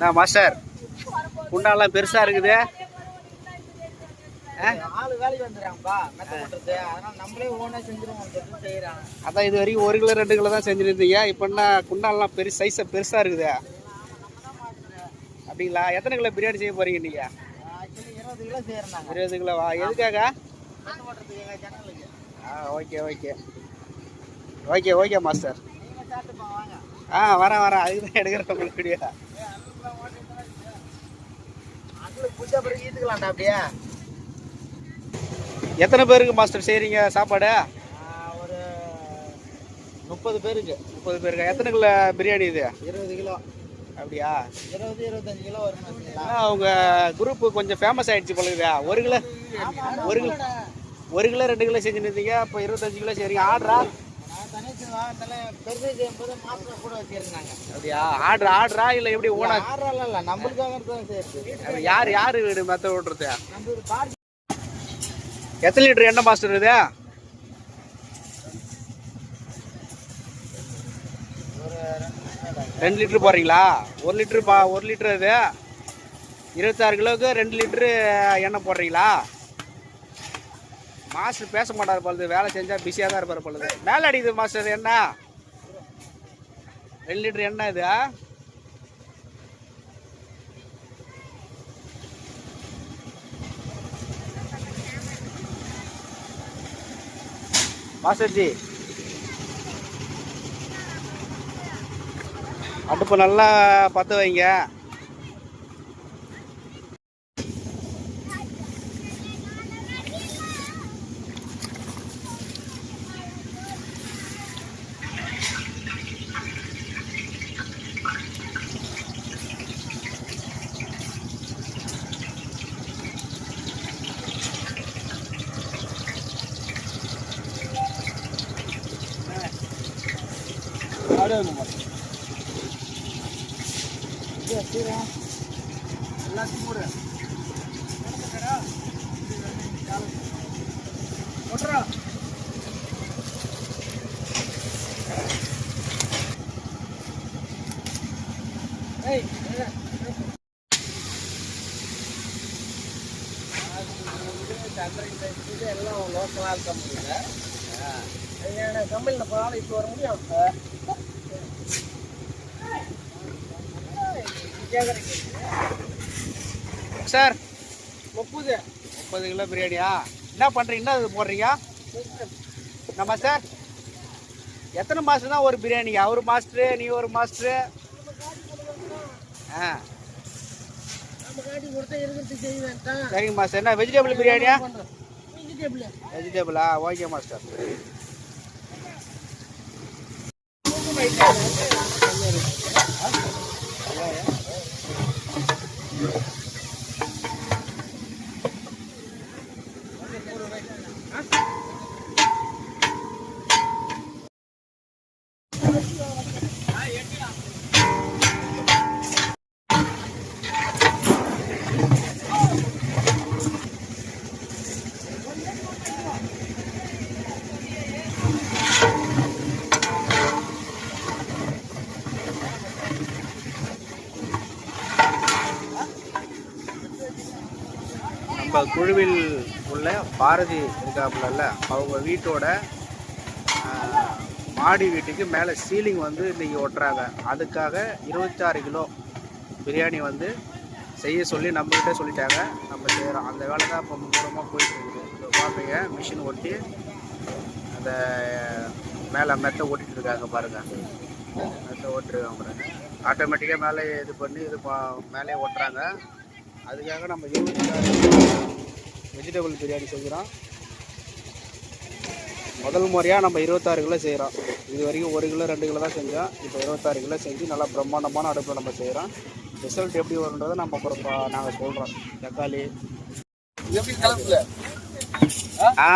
நான் மாஸ்டர். குண்டாலாம் பெருசாக இருக்குது. அதான் இது வரைக்கும் ஒரு கிலோ ரெண்டு கிலோ தான் செஞ்சுருந்தீங்க. இப்போ என்ன குண்டாலாம் பெரிய சைஸாக பெருசாக இருக்குது. அப்படிங்களா? எத்தனை கிலோ பிரியாணி செய்ய போறீங்க நீங்கள் இருபது கிலோவா? எதுக்காக? ஆ okay okay. Okay okay master. ஆ வரேன் வரேன். அதுக்கு தான் எடுக்கிறேன் உங்களுக்கு வீடியோ அங்களுக்கு புடிச்ச பிறகு ஈத்துக்கலாம்டா அப்படியே. எத்தனை பேருக்கு மாஸ்டர் செய்கிறீங்க சாப்பாடு? ஒரு முப்பது பேருக்கு. முப்பது பேருக்கு? எத்தனை கிலோ பிரியாணி இது? இருபது கிலோ. அப்படியா? இருபது இருபத்தஞ்சு கிலோ வரும் உங்க குரூப் கொஞ்சம் ஃபேமஸ் ஆயிடுச்சு போலுதா ஒரு கிலோ ஒரு கிலோ ஒரு கிலோ ரெண்டு கிலோ செஞ்சுட்டு இருந்தீங்க இப்போ இருபத்தஞ்சு கிலோ செய்றீங்க. ஆர்டரா அப்படியா? ஆர்டர் ஆர்டரா இல்லை எப்படி ஓனா ஆறாலாம் இல்ல நம்மளுக்காக யார் யார் வீடு மெத்த ஓட்டுறது எத்தனை லிட்டர் எண்ணெய் மாஸ்டர் இது? ரெண்டு லிட்டர் போடுறீங்களா? ஒரு லிட்டர் பா ஒரு லிட்டர் இது? இருபத்தாறு கிலோவுக்கு ரெண்டு லிட்டரு எண்ணெய் போடுறீங்களா? மாஸ்டர் பேச மாட்டார் பொழுது வேலை செஞ்சால் பிஸியாக தான் இருப்பார் பொழுது மேலே அடிக்குது மாஸ்டர் என்ன? ரெண்டு லிட்டர் எண்ணெய் இது மாஸ்டர்ஜி. அடுப்பு நல்லா பற்ற வைங்க. எல்லாத்தையும் போடு எல்லாம் லோக்கலாக இருக்க முடியல கம்பெனியில் போனாலும் இப்போ வர முடியும் சார் முப்பது. முப்பது கிலோ பிரியாணியா? என்ன பண்ணுறீங்க என்ன இது போடுறீங்க? நம்ம சார் எத்தனை மாதம் தான் ஒரு பிரியாணிங்க அவர் மாஸ்டரு நீ ஒரு மாஸ்டரு ஆ. சரிங்க மாஸ்டர். என்ன வெஜிடபிள் பிரியாணியா? வெஜிடபிள் வெஜிடபிளா ஓகே மாஸ்டர். நம்ம குழுவில் உள்ள பாரதி இருக்காப்புல அவங்க வீட்டோட மாடி வீட்டுக்கு மேலே சீலிங் வந்து இன்றைக்கி ஒட்டுறாங்க. அதுக்காக இருபத்தாறு கிலோ பிரியாணி வந்து செய்ய சொல்லி நம்மக்கிட்ட சொல்லிட்டாங்க. நம்ம செய்கிறோம் அந்த வேலை தான் இப்போ மும்முரமாக போயிட்டுருக்குது. இப்போ பார்ப்பீங்க மிஷின் ஒட்டி அந்த மேலே மெத்த ஓட்டிகிட்டு இருக்காங்க பாருங்கள் மெத்தை ஓட்டுருக்காங்க பாருங்கள் ஆட்டோமேட்டிக்காக மேலே இது பண்ணி இது பா- மேலே ஓட்டுறாங்க. அதுக்காக நம்ம இருபத்தாறு வெஜிடபிள் பிரியாணி செய்கிறோம் முதல் முறையாக நம்ம இருபத்தாறு கிலோ செய்கிறோம் இது வரைக்கும் ஒரு கிலோ ரெண்டு கிலோ தான் செஞ்சோம். இப்போ இருபத்தாறு கிலோ செஞ்சு நல்லா பிரம்மாண்டமான அடுப்பில் நம்ம செய்கிறோம் ரிசல்ட் எப்படி வருன்றதை நம்ம அப்புறம் நாங்கள் சொல்கிறோம் தக்காளி. ஆ?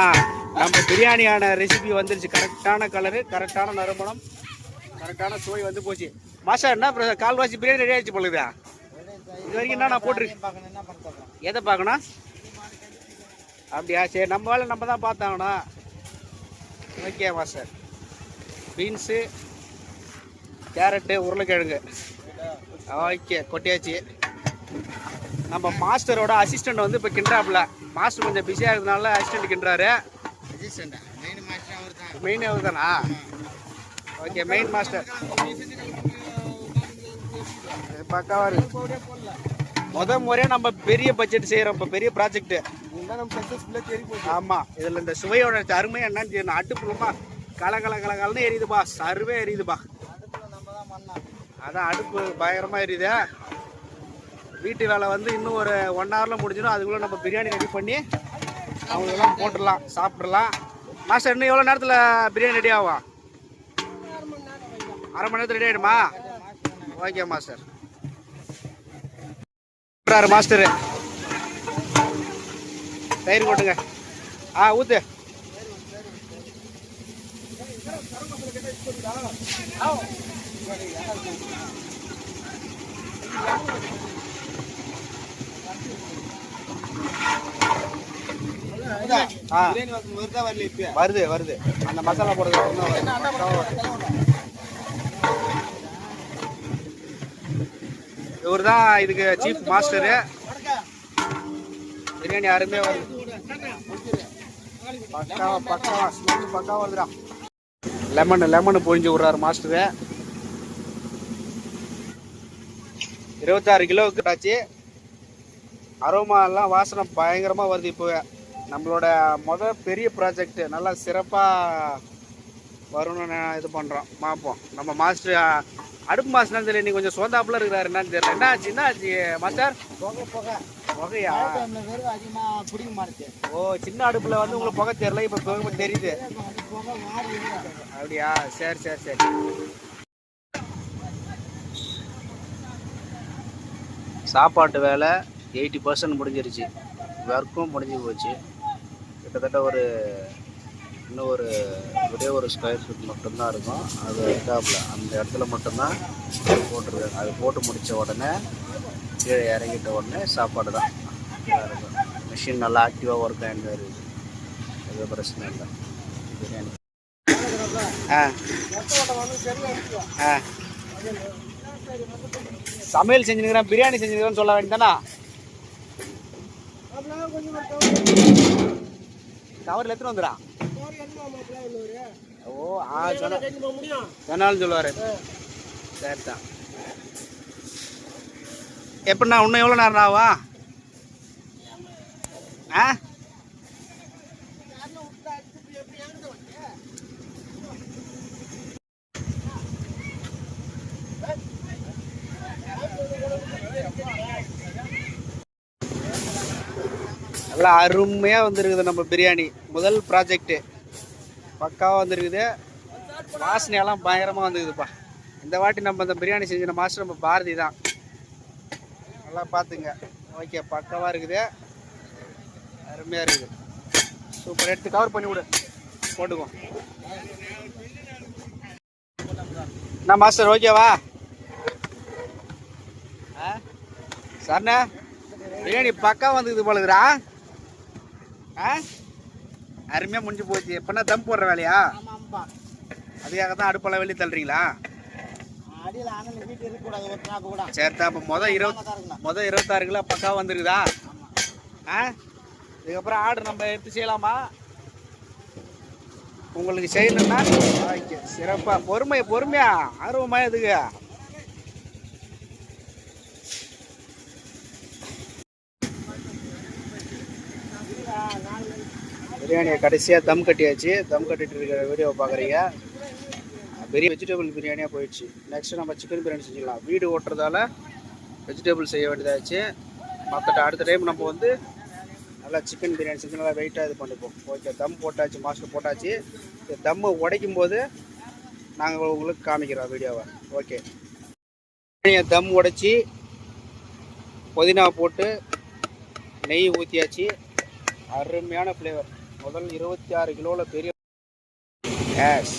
நம்ம பிரியாணியான ரெசிபி வந்துருச்சு. கரெக்டான கலரு கரெக்டான நறுமணம் கரெக்டான சுவை வந்து போச்சு. மாஸ்டர் என்ன கால்வாசி பிரியாணி ரெடி ஆயிடுச்சு போலுதா இது வரைக்கும் என்ன நான் போட்டிருக்கேன் எதை பார்க்கணும்? அப்படியா சரி நம்ம வேலை நம்ம தான் பார்த்தாங்கண்ணா ஓகே மாஸ்டர். பீன்ஸு கேரட்டு உருளைக்கிழங்கு. ஓகே கொட்டியாச்சு. நம்ம மாஸ்டரோட அசிஸ்டண்ட் வந்து இப்போ கிண்டுறாப்புல. மாஸ்டர் கொஞ்சம் பிஸியாக இருக்கிறதுனால அசிஸ்டண்ட் கிண்டுறாரு. மெயின் அவர் தானா ஓகே மெயின் மாஸ்டர் பக்காவா இருக்கு. முத முறையாக நம்ம பெரிய பட்ஜெட் செய்கிறோம் இப்போ பெரிய ப்ராஜெக்ட் நம்ம சக்ஸஸ்ஃபுல்லாக போகுது ஆமாம் இதில் இந்த சுவையோட அருமை என்னன்னு தெரியணும் அடுப்புலமா கல கல கல கலன்னு எரியுதுப்பா. சர்வே எரியுதுப்பா. அதான் அடுப்பு பயங்கரமாக எரியுது. வீட்டு வேலை வந்து இன்னும் ஒரு ஒன் ஹவரில் முடிஞ்சிடும். அதுக்குள்ளே நம்ம பிரியாணி ரெடி பண்ணி அவங்களுக்கெல்லாம் போட்டுடலாம் சாப்பிட்றலாம் மாஸ்டர் இன்னும் எவ்வளோ நேரத்தில் பிரியாணி ரெடி ஆகும்? அரை மணி நேரத்தில் ரெடி ஆகிடுமா ஓகே மாஸ்டர் சொல்கிறாரு மாஸ்டரு. தயிர் கொட்டுங்க ஆ ஊத்து. வருது வருது அந்த மசாலா போடுறது இவர் தான் இதுக்கு சீஃப் மாஸ்டரு பிரியாணி யாருமே வருது பக்காவா பக்காவா ஸ்மெல் பக்காவா வருதுடா. லெமன் லெமன் பொழிஞ்சு விட்றாரு மாஸ்டரு இருபத்தாறு கிலோவுக்கு ஆச்சு அரோமா எல்லாம் வாசனை பயங்கரமாக வருது இப்போ நம்மளோட முத பெரிய ப்ராஜெக்ட் நல்லா சிறப்பாக வரும்னு இது பண்ணுறோம் பார்ப்போம். நம்ம மாஸ்டர் அடுப்பு மாஸ்டர் தெரியல நீ கொஞ்சம் சோந்தாப்புல இருக்கிறாரு என்னன்னு தெரியல. என்ன ஆச்சு என்ன ஆச்சு மாஸ்டர்? புகை புகை. புகையா? அதிகமாக பிடிக்க மாட்டேது ஓ சின்ன அடுப்பில் வந்து உங்களுக்கு புகை தெரியல இப்போ புகை தெரியுது. அப்படியா? சரி சரி சரி. சாப்பாட்டு வேலை எயிட்டி பர்சன்ட் முடிஞ்சிருச்சு. ஒர்க்கும் முடிஞ்சு போச்சு. கிட்டத்தட்ட ஒரு இன்னும் ஒரு ஒரே ஒரு ஸ்கொயர் ஃபீட் மட்டும்தான் இருக்கும். அது இருக்காப்புல அந்த இடத்துல மட்டும்தான் போட்டிருக்காங்க அது போட்டு முடித்த உடனே கீழே இறங்கிட்ட உடனே சாப்பாடு தான். இருக்கும். மிஷின் நல்லா ஆக்டிவாக ஒர்க் ஆகிட்டு இருக்குது அது பிரச்சனை இல்லை. பிரியாணி. ஆ. ஆ. சமையல் செஞ்சுருக்கிறேன் பிரியாணி செஞ்சுருக்கிறேன்னு சொல்ல வேண்டியதானா கவரில் எத்தனை வந்துடா? ஓ ஆ சொன்ன சொன்னாலும் சொல்லுவார். சரி தான் எப்படிண்ணா இன்னும் எவ்வளோ நேரம் ஆவா ஆ? நல்லா அருமையாக வந்துருக்குது நம்ம பிரியாணி. முதல் ப்ராஜெக்ட்டு பக்காவாக வந்துருக்குது. வாசனையெல்லாம் பயங்கரமாக வந்துருக்குதுப்பா. இந்த வாட்டி நம்ம இந்த பிரியாணி செஞ்ச மாஸ்டர் நம்ம பாரதி தான். நல்லா பார்த்துங்க. ஓகே பக்காவாக இருக்குது. அருமையாக இருக்குது. சூப்பர் எடுத்து கவர் பண்ணி விடு. போட்டுக்கோ. என்ன மாஸ்டர் ஓகேவா ஆ? சரிண்ணே பிரியாணி பக்கா வந்துக்குது போலுக்குறா அருமையாக முடிஞ்சு போச்சு. எப்படின்னா தம் போடுற வேலையா? அதுக்காக தான் அடுப்பெல்லாம் வெளியே தள்ளுறீங்களா? சரி தான் இப்போ மொதல் இருபத் தான் இருக்கணும் மொதல் இருபத்தாறு கிலோ பக்கா வந்துருக்குதா? ஆ? இதுக்கப்புறம் ஆர்டர் நம்ம எடுத்து செய்யலாமா? உங்களுக்கு செய்யணும்னா சிறப்பாக பொறுமை பொறுமையா. ஆர்வமா எதுக்கு? பிரியாணியை கடைசியாக தம் கட்டியாச்சு. தம் கட்டிட்டு இருக்கிற வீடியோ பார்க்குறீங்க. பெரிய வெஜிடபிள் பிரியாணியாக போயிடுச்சு. நெக்ஸ்ட்டு நம்ம சிக்கன் பிரியாணி செஞ்சுக்கலாம். வீடு ஓட்டுறதால வெஜிடபிள் செய்ய வேண்டியதாச்சு. மற்ற அடுத்த டைம் நம்ம வந்து நல்லா சிக்கன் பிரியாணி செஞ்சு நல்லா வெயிட்டாக இது பண்ணிப்போம். ஓகே தம் போட்டாச்சு மாஸ்டர் போட்டாச்சு. இந்த தம்மு உடைக்கும் போது நாங்கள் உங்களுக்கு காமிக்கிறோம் வீடியோவை. ஓகே தம் உடைச்சி புதினா போட்டு நெய் ஊற்றியாச்சு அருமையான ஃப்ளேவர் முதல் இருபத்தி ஆறு கிலோவில் பெரிய கேஸ்